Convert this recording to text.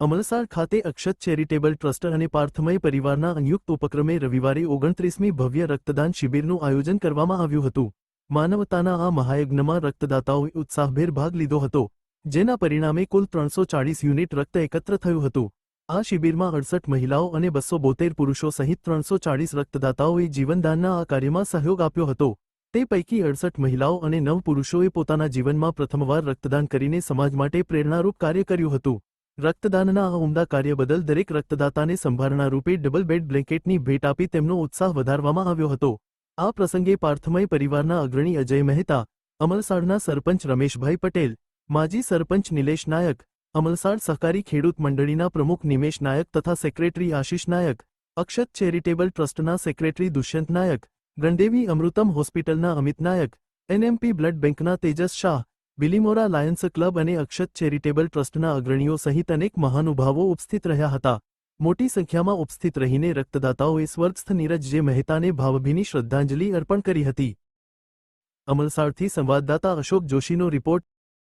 અમલસાડ ખાતે અક્ષત charitable trust અને પાર્થમય પરિવારના સંયુક્ત ઉપક્રમે રવિવારે ઓગણત્રીસમી ભવ્ય રક્તદાન શિબિરનું આયોજન કરવામાં આવ્યું હતું. માનવતાના આ મહાયજ્ઞમાં રક્તદાતાઓએ ઉત્સાહભેર ભાગ લીધો હતો, જેના પરિણામે કુલ ત્રણસો ચાળીસ યુનિટ રક્ત એકત્ર થયું હતું. આ શિબિરમાં અડસઠ મહિલાઓ અને બસો બોતેર પુરુષો સહિત ત્રણસો ચાળીસ રક્તદાતાઓએ જીવનદાનના આ કાર્યમાં સહયોગ આપ્યો હતો. તે પૈકી અડસઠ મહિલાઓ અને નવ પુરુષોએ પોતાના જીવનમાં પ્રથમવાર રક્તદાન કરીને સમાજ માટે પ્રેરણારૂપ કાર્ય કર્યું હતું. રક્તદાનના આ ઉમદા કાર્ય બદલ દરેક રક્તદાતાને સંભારણા રૂપે ડબલ બેડ બ્લેન્કેટની ભેટ આપી તેમનો ઉત્સાહ વધારવામાં આવ્યો હતો. આ પ્રસંગે પાર્થમય પરિવારના અગ્રણી અજય મહેતા, અમલસાડના સરપંચ રમેશભાઈ પટેલ, માજી સરપંચ નિલેશ નાયક, અમલસાડ સહકારી ખેડૂત મંડળીના પ્રમુખ નિમેશ નાયક તથા સેક્રેટરી આશિષ નાયક, અક્ષત ચેરિટેબલ ટ્રસ્ટના સેક્રેટરી દુષ્યંત નાયક, ગણદેવી અમૃતમ હોસ્પિટલના અમિત નાયક, એનએમપી બ્લડ બેંકના તેજસ શાહ બિલીમોરા લાયન્સ ક્લબ અને અક્ષત ચેરિટેબલ ટ્રસ્ટના અગ્રણીઓ સહિત અનેક મહાનુભાવો ઉપસ્થિત રહ્યા હતા. મોટી સંખ્યામાં ઉપસ્થિત રહીને રક્તદાતાઓએ સ્વર્ગસ્થ નીરજ જે મહેતાને ભાવભીની શ્રદ્ધાંજલિ અર્પણ કરી હતી. અમલસાડથી સંવાદદાતા અશોક જોશીનો રિપોર્ટ